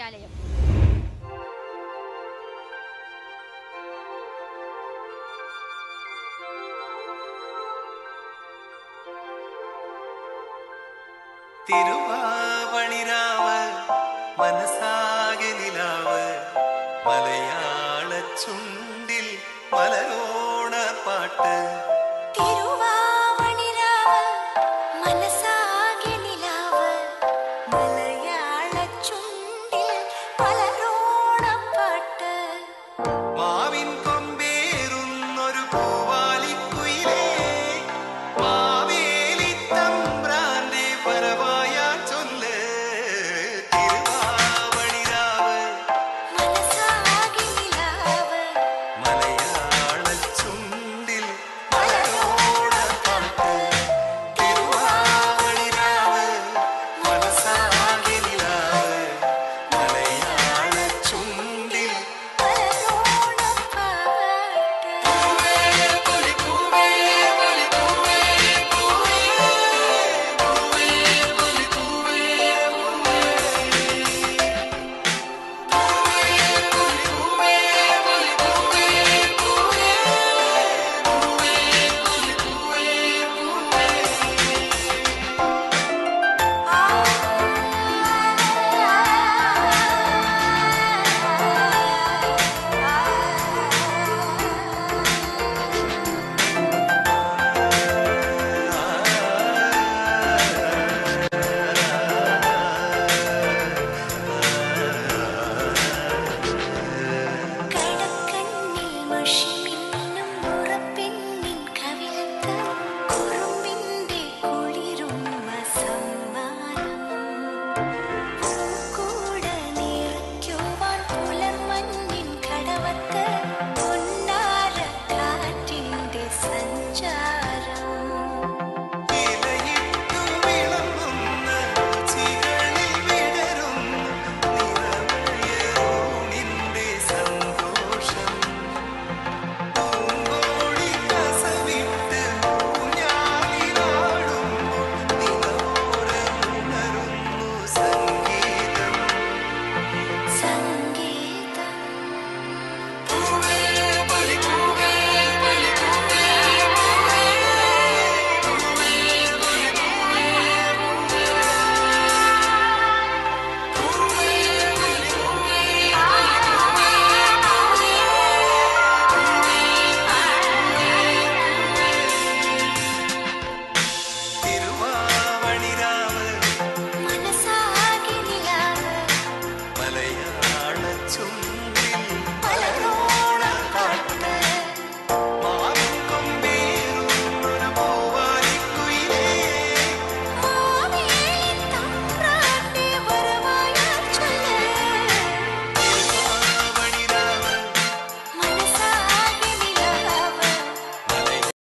വിദ്യാലയം. തിരുവാവണിരാവ് മനസ്സാകെ നിലാവ്. മലയാള ചുണ്ടിൽ മലരോ